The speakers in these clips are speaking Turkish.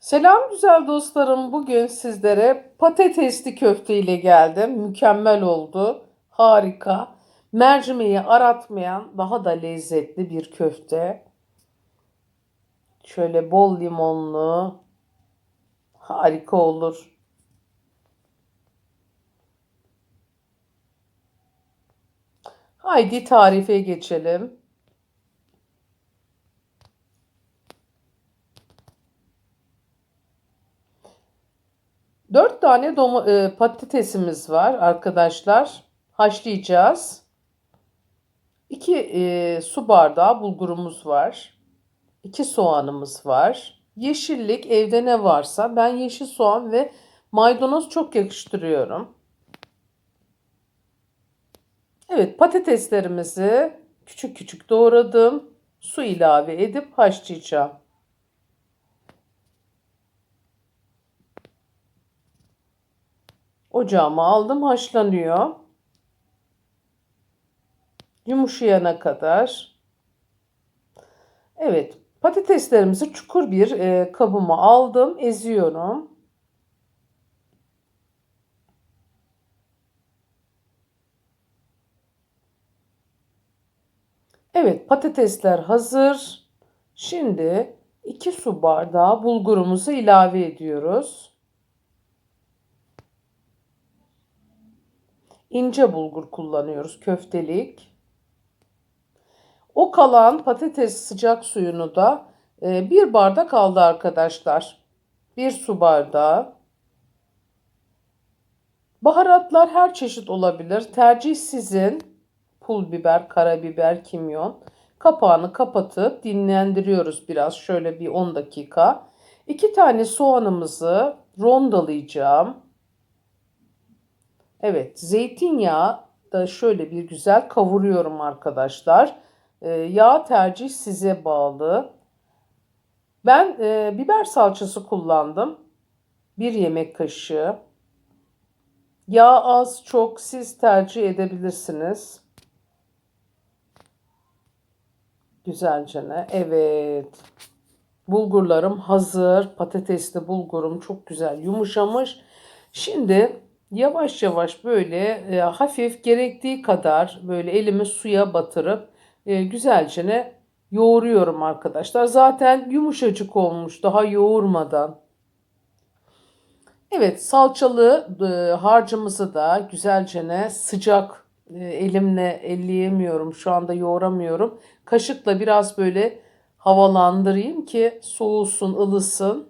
Selam güzel dostlarım. Bugün sizlere patatesli köfte ile geldim. Mükemmel oldu. Harika. Mercimeği aratmayan daha da lezzetli bir köfte. Şöyle bol limonlu. Harika olur. Haydi tarife geçelim. Dört tane doma- e, patatesimiz var arkadaşlar. Haşlayacağız. İki e, su bardağı bulgurumuz var. İki soğanımız var. Yeşillik evde ne varsa ben yeşil soğan ve maydanoz çok yakıştırıyorum. Evet patateslerimizi küçük küçük doğradım. Su ilave edip haşlayacağım. Ocağıma aldım haşlanıyor. Yumuşayana kadar. Evet patateslerimizi çukur bir e, kabıma aldım. Eziyorum. Evet patatesler hazır. Şimdi 2 su bardağı bulgurumuzu ilave ediyoruz. İnce bulgur kullanıyoruz köftelik. O kalan patates sıcak suyunu da e, bir bardak aldı arkadaşlar. Bir su bardağı. Baharatlar her çeşit olabilir. Tercih sizin. Pul biber, karabiber, kimyon. Kapağını kapatıp dinlendiriyoruz biraz. Şöyle bir 10 dakika. İki tane soğanımızı rondalayacağım. Evet, zeytinyağı da şöyle bir güzel kavuruyorum arkadaşlar. E, yağ tercih size bağlı. Ben e, biber salçası kullandım. Bir yemek kaşığı. Yağ az çok siz tercih edebilirsiniz. Güzelce ne? Evet. Bulgurlarım hazır. Patatesli bulgurum çok güzel yumuşamış. Şimdi Yavaş yavaş böyle e, hafif gerektiği kadar böyle elimi suya batırıp e, güzelce yoğuruyorum arkadaşlar. Zaten yumuşacık olmuş daha yoğurmadan. Evet salçalı e, harcımızı da güzelce sıcak e, elimle elleyemiyorum şu anda yoğuramıyorum. Kaşıkla biraz böyle havalandırayım ki soğusun ılısın.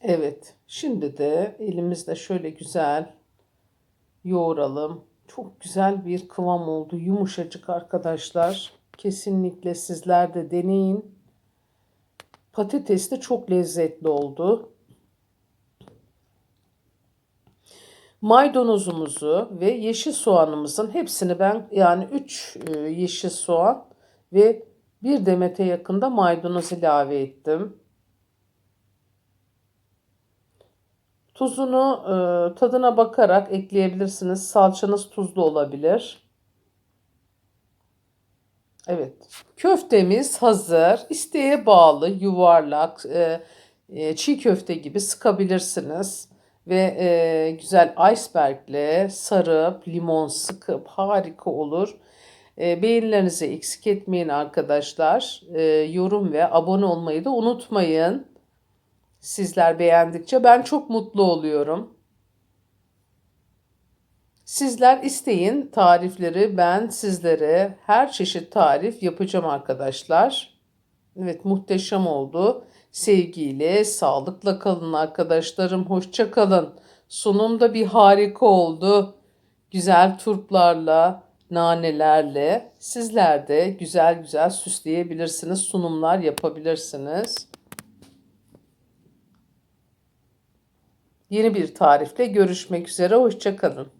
Evet. Şimdi de elimizde şöyle güzel yoğuralım. Çok güzel bir kıvam oldu. Yumuşacık arkadaşlar. Kesinlikle sizler de deneyin. Patates de çok lezzetli oldu. Maydanozumuzu ve yeşil soğanımızın hepsini ben yani 3 e, yeşil soğan ve bir demete yakında maydanoz ilave ettim. Tuzunu e, tadına bakarak ekleyebilirsiniz. Salçanız tuzlu olabilir. Evet. Köftemiz hazır. İsteğe bağlı yuvarlak e, e, çiğ köfte gibi sıkabilirsiniz. Ve e, güzel icebergle sarıp limon sıkıp harika olur. E, beğenilerinizi eksik etmeyin arkadaşlar. E, yorum ve abone olmayı da unutmayın. Sizler beğendikçe ben çok mutlu oluyorum. Sizler isteyin tarifleri ben sizlere her çeşit tarif yapacağım arkadaşlar. Evet muhteşem oldu. Sevgiyle, sağlıkla kalın arkadaşlarım. Hoşça kalın. Sunum da bir harika oldu. Güzel turplarla, nanelerle sizler de güzel güzel süsleyebilirsiniz. Sunumlar yapabilirsiniz. Yeni bir tarifle görüşmek üzere. Hoşçakalın.